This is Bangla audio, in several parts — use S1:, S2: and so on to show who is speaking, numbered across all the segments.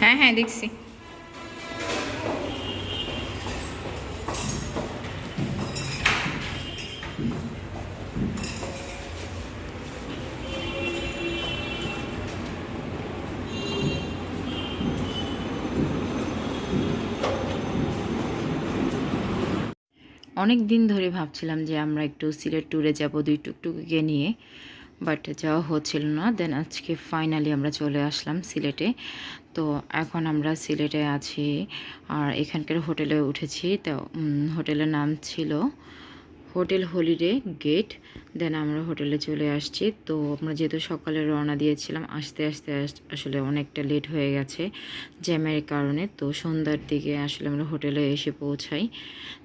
S1: হ্যাঁ হ্যাঁ দেখছি। অনেক দিন ধরে ভাবছিলাম যে আমরা একটু সিলেট ট্যুরে যাব দুই টুকটুকিকে নিয়ে। বাট যাওয়া হচ্ছিল না দেন আজকে ফাইনালি আমরা চলে আসলাম সিলেটে। তো এখন আমরা সিলেটে আছি, আর এখানকার হোটেলে উঠেছি। তো হোটেলের নাম ছিল হোটেল হলিডে গেট। দেন আমরা হোটেলে চলে আসছি। তো আমরা যেহেতু সকালে রওনা দিয়েছিলাম, আসতে আসতে, আস- আসলে অনেকটা লেট হয়ে গেছে জ্যামের কারণে। তো সন্ধ্যার দিকে আসলে আমরা হোটেলে এসে পৌঁছাই।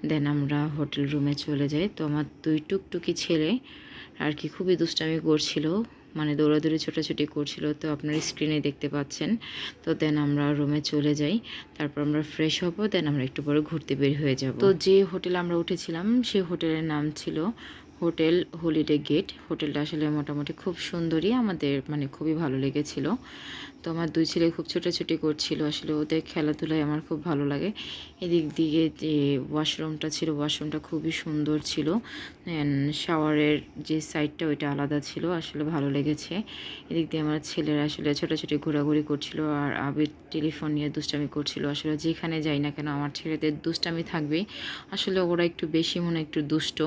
S1: দেন আমরা হোটেল রুমে চলে যাই। তো আমার দুই টুকটুকি ছেলে আর কি, খুবই দুষ্টামি করছিল মানে দৌড়াদৌড়ি ছোটাছুটি করছিল, তো আপনার স্ক্রিনে দেখতে পাচ্ছেন। তো দেন আমরা রুমে চলে যাই, তারপর আমরা ফ্রেশ হব দেন আমরা একটু পরে ঘুরতে বের হয়ে যাব। তো যে হোটেল আমরা উঠেছিলাম, সে হোটেলের নাম ছিল হোটেল হলিডে গেট হোটেলটা আসলে মোটামুটি খুব সুন্দরই, আমাদের মানে খুবই ভালো লেগেছিল। তো আমার দুই ছেলে খুব ছোটাছুটি করছিল। আসলে ওদের খেলাধুলায় আমার খুব ভালো লাগে। এদিক দিয়ে যে ওয়াশরুমটা ছিল ওয়াশরুমটা খুবই সুন্দর ছিল। শাওয়ারের যে সাইডটা ওইটা আলাদা ছিল। আসলে ভালো লেগেছে। এদিক দিয়ে আমার ছেলেরা আসলে ছোটাছুটি, ঘোরাঘুরি করছিল। আর আবির টেলিফোন নিয়ে দুষ্টামি করছিল। আসলে যেখানে যাই না কেন, আমার ছেলেদের দুষ্টামি থাকবে। আসলে ওরা একটু বেশি মনে একটু দুষ্ট।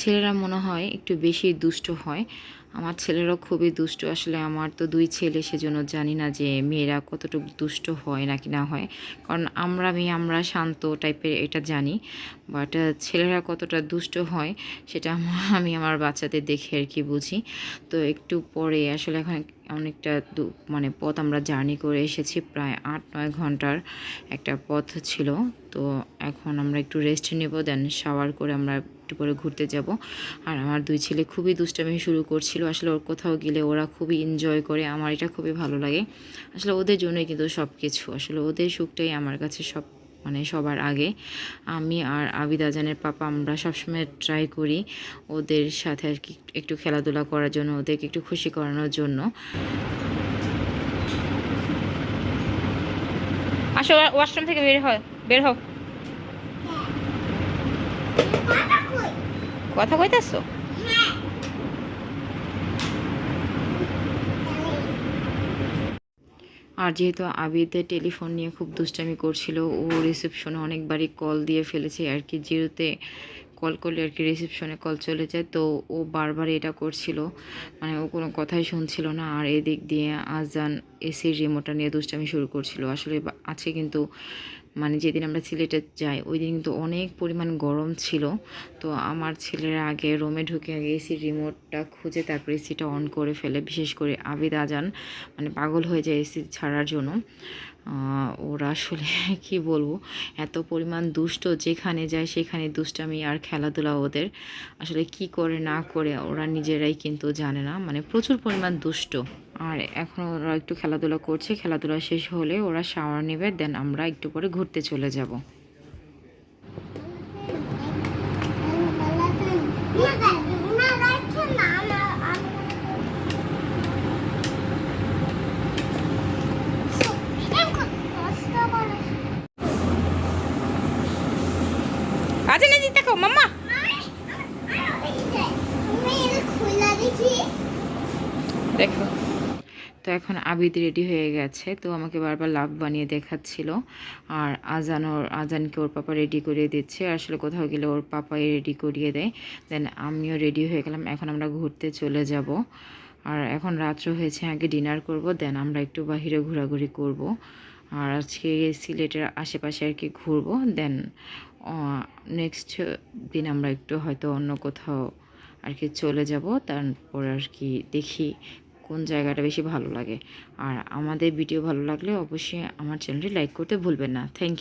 S1: ছেলেরা মনে হয় একটু বেশি দুষ্ট হয়। আমার ছেলেরাও খুবই দুষ্ট। আসলে আমার তো দুই ছেলে, সেজন্য জানি না যে মেয়েরা কতটুকু দুষ্ট হয় নাকি না হয়। কারণ আমরা মেয়ে, আমরা শান্ত টাইপের, এটা জানি। বাট ছেলেরা কতটা দুষ্ট হয়, সেটা আমি আমার বাচ্চাদের দেখে আর কি বুঝি। তো একটু পরে, আসলে এখন অনেকটা দু- মানে পথ আমরা জার্নি করে এসেছি, প্রায় আট, নয় ঘণ্টার একটা পথ ছিল। তো এখন আমরা একটু রেস্ট নেব দেন শাওয়ার করে আমরা একটু পরে ঘুরতে যাব। আর আমার দুই ছেলে খুবই দুষ্টামি শুরু করছিল। আসলে ওর কোথাও গেলে ওরা খুবই এনজয় করে। আমার এটা খুবই ভালো লাগে। আসলে ওদের জন্যই কিন্তু সব কিছু আসলে ওদের সুখটাই আমার কাছে সব মানে সবার আগে। আমি আর আবিদ আজানের পাপা আমরা সবসময় ট্রাই করি ওদের সাথে আর কি একটু খেলাধুলা করার জন্য, ওদেরকে একটু খুশি করানোর জন্য। আসো, ওয়াশরুম থেকে বের হয় বের হও। কথা কইতেছো? আর যেহেতু আবিদের টেলিফোন নিয়ে খুব দুষ্টামি করছিল, ও রিসেপশনে অনেকবারই কল দিয়ে ফেলেছে, আর কি জিরোতে কল করলে আর কি রিসেপশনে কল চলে যায়, তো ও বারবার এটা করছিল। মানে ও কোনো কথাই শুনছিল না, আর এদিক দিয়ে আজান, এসির রিমোটটা নিয়ে দুষ্টামি শুরু করছিল। আসলে আছে কিন্তু মানে যেদিন আমরা সিলেটে যাই, ওই দিন কিন্তু অনেক পরিমাণ গরম ছিল। তো আমার ছেলেরা আগে রোমে ঢুকে আগে এসির রিমোটটা খুঁজে, তারপরে এসিটা অন করে ফেলে, বিশেষ করে আবিদ আজান মানে পাগল হয়ে যায় এসি ছাড়ার জন্য। ওরা আসলে কি বলব, এত পরিমাণ দুষ্ট, যেখানে যায় সেখানে দুষ্টামি আর খেলাধুলা ওদের। আসলে কি করে না করে ওরা নিজেরাই কিন্তু জানে না। মানে প্রচুর পরিমাণ দুষ্ট। আর এখন ওরা একটু খেলাধুলা করছে, খেলাধুলা শেষ হলে ওরা শাওয়ার নেবে দেন আমরা একটু পরে ঘুরতে চলে যাব। আচ্ছা না দেখো মাম্মা। দেখো। তো এখন আবিদ রেডি হয়ে গেছে, তো আমাকে বারবার লাভ বানিয়ে দেখাচ্ছিল। আর আজান ওর, আজানকে ওর পাপা রেডি করিয়ে দিচ্ছে আসলে কোথাও গেলে ওর পাপাই রেডি করিয়ে দেয়। দেন আমিও রেডি হয়ে গেলাম, এখন আমরা ঘুরতে চলে যাব। আর এখন রাত্র হয়েছে, আগে ডিনার করব দেন আমরা একটু বাহিরে ঘোরাঘুরি করব। আর আজকে সিলেটের আশেপাশে আর কি ঘুরবো দেন নেক্সট দিন আমরা একটু হয়তো অন্য কোথাও আর কি চলে যাব, তারপর আর কি দেখি কোন জায়গাটা বেশি ভালো লাগে। আর আমাদের ভিডিও ভালো লাগলে অবশ্যই আমার চ্যানেলটি লাইক করতে ভুলবেন না। থ্যাংক